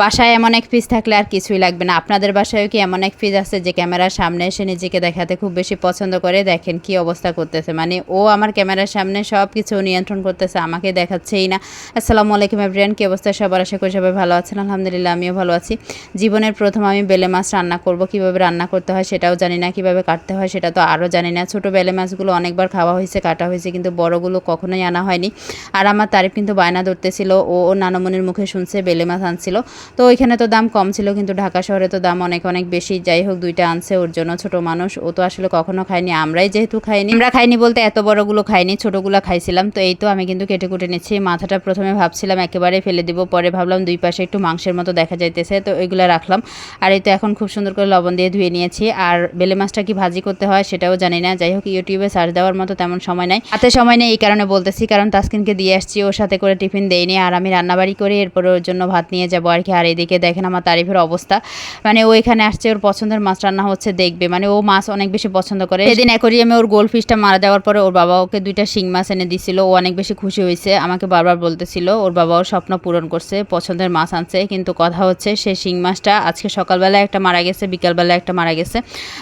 বাসায় এমন এক পিস থাকলে আর কিছুই লাগবে না। আপনাদের বাসায়ও কি এমন এক পিস আছে যে ক্যামেরার সামনে এসে নিজেকে দেখাতে খুব বেশি পছন্দ করে? দেখেন কি অবস্থা করতেছে। মানে ও আমার ক্যামেরার সামনে সব কিছু নিয়ন্ত্রণ করতেছে, আমাকে দেখাচ্ছেই না। আসসালামু আলাইকুম এভরিয়ান কী অবস্থা? সবার আশা করি সবাই ভালো আছেন। আলহামদুলিল্লাহ, আমিও ভালো আছি। জীবনের প্রথম আমি বেলে মাছ রান্না করব, কীভাবে রান্না করতে হয় সেটাও জানি না, কীভাবে কাটতে হয় সেটা তো আরও জানি না। ছোটো বেলে মাছগুলো অনেকবার খাওয়া হয়েছে, কাটা হয়েছে, কিন্তু বড়গুলো কখনোই আনা হয়নি। আর আমার তারিফ কিন্তু বায়না ধরতেছিল, ও নানমনির মুখে শুনছে, বেলে মাছ আনছিল। তো ওইখানে তো দাম কম ছিল, কিন্তু ঢাকা শহরে তো দাম অনেক অনেক বেশি। যাই হোক, দুইটা আনছে ওর জন্য ছোট মানুষ। ও তো আসলে কখনো খায়নি, আমরাই যেহেতু খাইনি। আমরা খাইনি বলতে এত বড়গুলো খাইনি, ছোটোগুলো খাইছিলাম। তো এই তো আমি কিন্তু কেটে কুটে নিচ্ছি। মাথাটা প্রথমে ভাবছিলাম একেবারে ফেলে দিব, পরে ভাবলাম দুই পাশে একটু মাংসের মতো দেখা যাইতেছে। তো ওইগুলো রাখলাম। আর এই তো এখন খুব সুন্দর করে লবণ দিয়ে ধুয়ে নিয়েছি। আর বেলে মাছটা কি ভাজি করতে হয় সেটাও জানি না। যাই হোক, ইউটিউবে সার্চ দেওয়ার মতো তেমন সময় নাই। হাতে সময় নেই এই কারণে বলতেছি, কারণ তাসকিনকে দিয়ে আসছি। ওর সাথে করে টিফিন দেইনি। আর আমি রান্নাবাড়ি করে এরপর ওর জন্য ভাত নিয়ে যাব। আর কি আর এদিকে দেখেন আমার তারিফের অবস্থা। মানে ও এখানে আসছে, ওর পছন্দের মাছ রান্না হচ্ছে, দেখবে। মানে ও মাছ অনেক বেশি পছন্দ করে। সেদিন অ্যাকোরিয়ামে ওর গোল ফিশটা মারা যাওয়ার পরে ওর বাবা ওকে দুইটা শিং মাছ এনে দিছিল। ও অনেক বেশি খুশি হয়েছে, আমাকে বারবার বলতেছিল। ওর বাবা ওর স্বপ্ন পূরণ করছে, পছন্দের মাছ আনছে। কিন্তু কথা হচ্ছে, সে শিং মাছটা আজকে সকালবেলা একটা মারা গেছে, বিকালবেলা একটা মারা গেছে।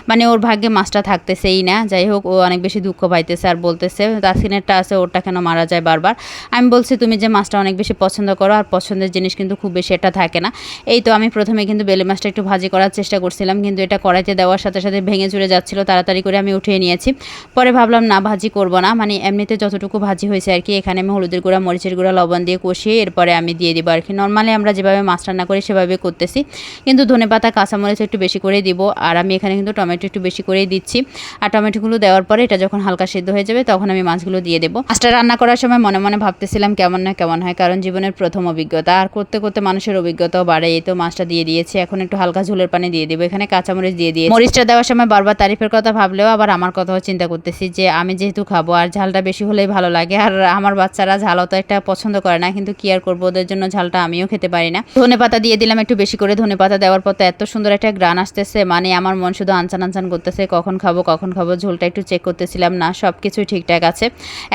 মানে ওর ভাগ্যে মাছটা থাকতেছেই না। যাই হোক, ও অনেক বেশি দুঃখ পাইতেছে আর বলতেছে তাসিনেরটা আছে, ওরটা কেন মারা যায় বারবার? আমি বলছি, তুমি যে মাছটা অনেক বেশি পছন্দ করো, আর পছন্দের জিনিস কিন্তু খুব বেশি একটা থাকে না। এই তো আমি প্রথমে কিন্তু বেলে মাছটা একটু ভাজি করার চেষ্টা করছিলাম, কিন্তু এটা কড়াইতে দেওয়ার সাথে সাথে ভেঙে চুরে যাচ্ছিল, তাড়াতাড়ি করে আমি উঠিয়ে নিয়েছি। পরে ভাবলাম, না, ভাজি করব না। মানে এমনিতে যতটুকু ভাজি হয়েছে আর কি, এখানে আমি হলুদের গুঁড়া, মরিচের গুঁড়া, লবণ দিয়ে কষিয়ে এরপরে আমি দিয়ে দিব আর কি। নর্মালি আমরা যেভাবে মাছ রান্না করি সেভাবে করতেছি, কিন্তু ধনে পাতা কাঁচামরিচ একটু বেশি করে দিব। আর আমি এখানে কিন্তু টমেটো একটু বেশি করেই দিচ্ছি। আর টমেটোগুলো দেওয়ার পরে এটা যখন হালকা সিদ্ধ হয়ে যাবে, তখন আমি মাছগুলো দিয়ে দেবো। মাছটা রান্না করার সময় মনে মনে ভাবতেছিলাম, কেমন না কেমন হয়, কারণ জীবনের প্রথম অভিজ্ঞতা। আর করতে করতে মানুষের অভিজ্ঞতাও বাড়ে। এই তো মাছটা দিয়ে দিয়েছি। এখন একটু হালকা ঝোলের পানি দিয়ে দিব। এখানে কাঁচামরিচ দিয়ে দিয়ে মরিচটা দেওয়ার সময় বারবার তারিফের কথা ভাবলেও আবার আমার কথাও চিন্তা করতেছি যে, আমি যেহেতু খাব আর ঝালটা বেশি হলেই ভালো লাগে। আর আমার বাচ্চারা ঝাল অত একটা পছন্দ করে না। কিন্তু কি আর করব? ওদের জন্য ঝালটা আমিও খেতে পারি না। ধনে পাতা দিয়ে দিলাম একটু বেশি করে। ধনে পাতা দেওয়ার পর তো এত সুন্দর একটা গ্রান আসতেছে। মানে আমার মন শুধু আনচান আনচান করতেছে। কখন খাব কখন খাব ঝোলটা একটু চেক করতেছিলাম না। সব কিছুই ঠিকঠাক আছে।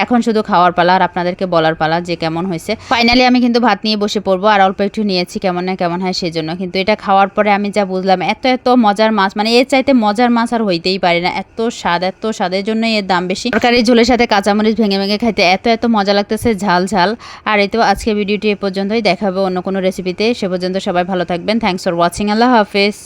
এখন শুধু খাওয়ার পালা আর আপনাদেরকে বলার পালা যে কেমন হয়েছে। ফাইনালি আমি কিন্তু ভাত নিয়ে বসে পড়ব। আর অল্প একটু নিয়েছি। কেমন না কেমন হয় সেজন্য। কিন্তু এটা খাওয়ার পরে আমি যা বুঝলাম, এত এত মজার মাছ মানে এর চাইতে মজার মাছ আর হইতেই পারে না। এত স্বাদ, এত স্বাদের জন্যই এর দাম বেশি। তরকারি ঝোলের সাথে কাঁচামরিচ ভেঙে ভেঙে খাইতে এত এত মজা লাগতেছে, ঝাল ঝাল। আর এই তো আজকে ভিডিওটি এ পর্যন্তই। দেখাবো অন্য কোনো রেসিপিতে সে পর্যন্ত সবাই ভালো থাকবেন। থ্যাংকস ফর ওয়াচিং আল্লাহ হাফেজ।